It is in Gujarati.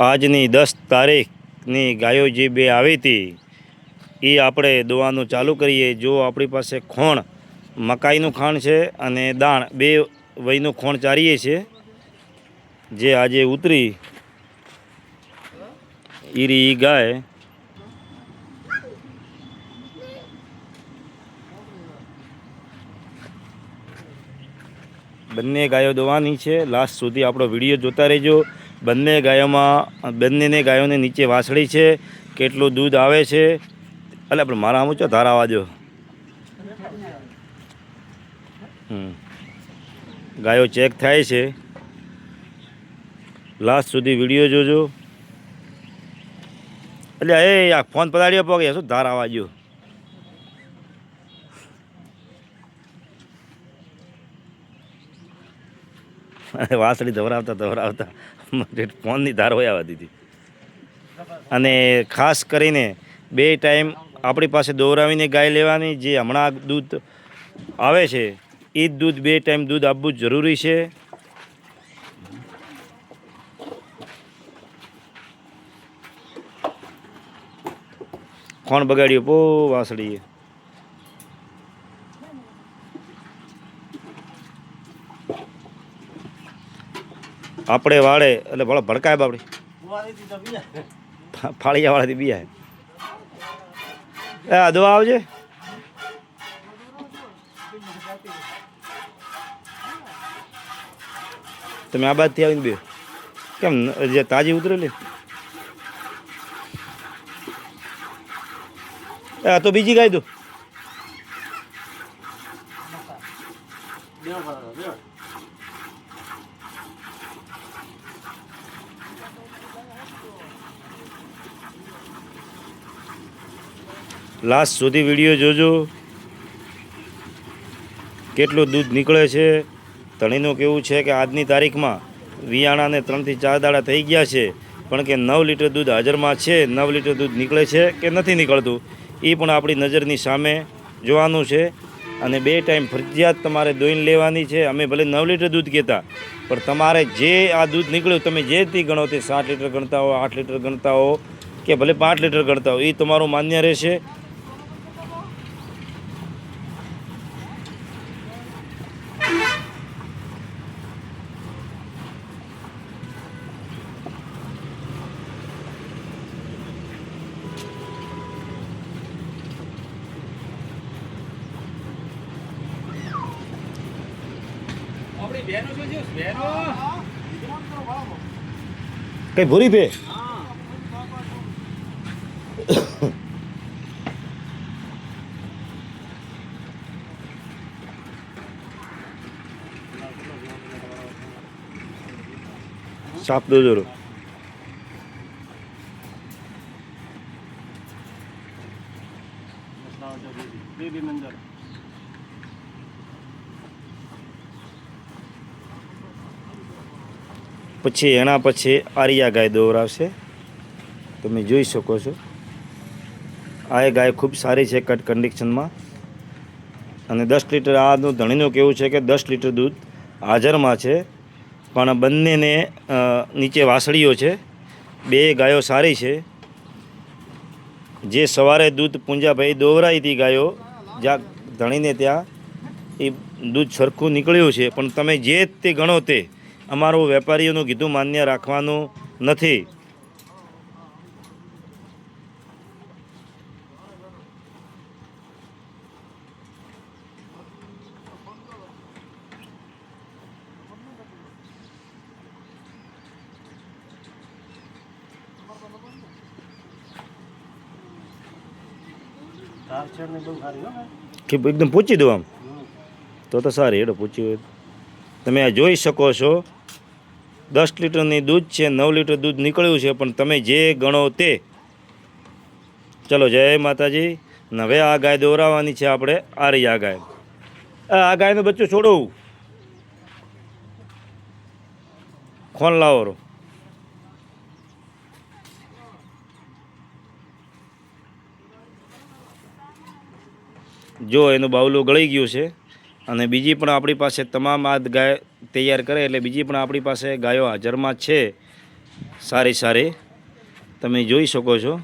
આજની દસ તારીખની ગાયો જે બે આવી હતી. એ આપણે દોવાનું ચાલુ કરીએ. જો આપણી પાસે ખોણ, મકાઈનું ખાણ છે અને દાણ, બે વયનું ખોણ ચારીએ છીએ જે આજે ઉતરી. ઈરી ગાય. બંને ગાયો દોવાની છે. લાસ્ટ સુધી આપણો વીડિયો જોતા રહેજો. બંને ગાયોમાં, બંનેને ગાયોને નીચે વાસળી છે, કેટલું દૂધ આવે છે. એટલે આપણે મારા આમ ધાર આવવા દો. ગાયો ચેક થાય છે. લાસ્ટ સુધી વીડિયો જોજો. એટલે એ આ ફોન પધાડ્યો પગે શું ધાર આવવા દો વાસળી ધવરાવતા ધવરાવતા. ફોનની ધાર હોય આવવા દીધી. અને ખાસ કરીને બે ટાઈમ આપણી પાસે દોરાવીને ગાય લેવાની, જે હમણાં દૂધ આવે છે, એ જ દૂધ બે ટાઈમ દૂધ આપવું જરૂરી છે. કોણ બગાડ્યું? પો, વાસળીએ. આપણે વાળે, એટલે ભલે ભડકાય બાપડી. ફાળિયા વાળાથી બી એ, આ દવા આવજે. તમે આ બાજથી આવીને બે કેમ, જે તાજી ઉતરેલી? એ તો બીજી ગાય દો. લાસ્ટ સુધી વીડિયો જોજો. કેટલું દૂધ નીકળે છે? ધણીનું કેવું છે કે આજની તારીખમાં વિયાણાને ત્રણથી ચાર દાડા થઈ ગયા છે, પણ કે નવ લીટર દૂધ હાજરમાં છે, નવ લીટર દૂધ નીકળે છે કે નથી નીકળતું? એ પણ આપણી નજરની સામે જોવાનું છે. અને બે ટાઈમ ફરજિયાત તમારે દોઈને લેવાની છે. અમે ભલે નવ લીટર દૂધ કહેતા, પણ તમારે જે આ દૂધ નીકળ્યું, તમે જે તે ગણો તે સાત લીટર ગણતા હો, આઠ લીટર ગણતા હો, કે ભલે પાંચ લીટર ગણતા હો એ તમારું માન્ય રહેશે. કઈ ભૂરી પે સાપ દો જોરો બેબી મંજર પછી એના પછી આરિયા ગાય દોરાવશે તમે જોઈ શકો છો. આ ગાય ખૂબ સારી છે કટ કન્ડિશનમાં અને દસ લીટર આનું ધણીનું કેવું છે કે દસ લીટર દૂધ હાજરમાં છે. પણ બંનેને નીચે વાસળીઓ છે. બે ગાયો સારી છે. જે સવારે દૂધ પૂંજાભાઈ દોવરાઈ હતી ગાયો, જ્યાં ધણીને ત્યાં એ દૂધ સરખું નીકળ્યું છે. પણ તમે જે તે ગણો તે અમારું વેપારીઓનું કીધું માન્ય રાખવાનું નથી. એકદમ પૂછી દો આમ. તો તો સારી એડો પૂછી હોય. તમે આ જોઈ શકો છો. દસ લીટરની દૂધ છે, નવ લીટર દૂધ નીકળ્યું છે, પણ તમે જે ગણો તે. ચલો, જય માતાજી. હવે આ ગાય દોરાવવાની છે આપણે આ રહી આ ગાય. આ આ ગાયનું બચ્ચું છોડવું ખોન લાવો. રો જો, એનું બાવલું ગળી ગયું છે. અને બીજી પણ આપણી પાસે તમામ આ ગાય તૈયાર કરે એટલે બીજી પણ આપણી પાસે ગાયો હાજરમાં છે. સારી સારી. તમે જોઈ શકો છો.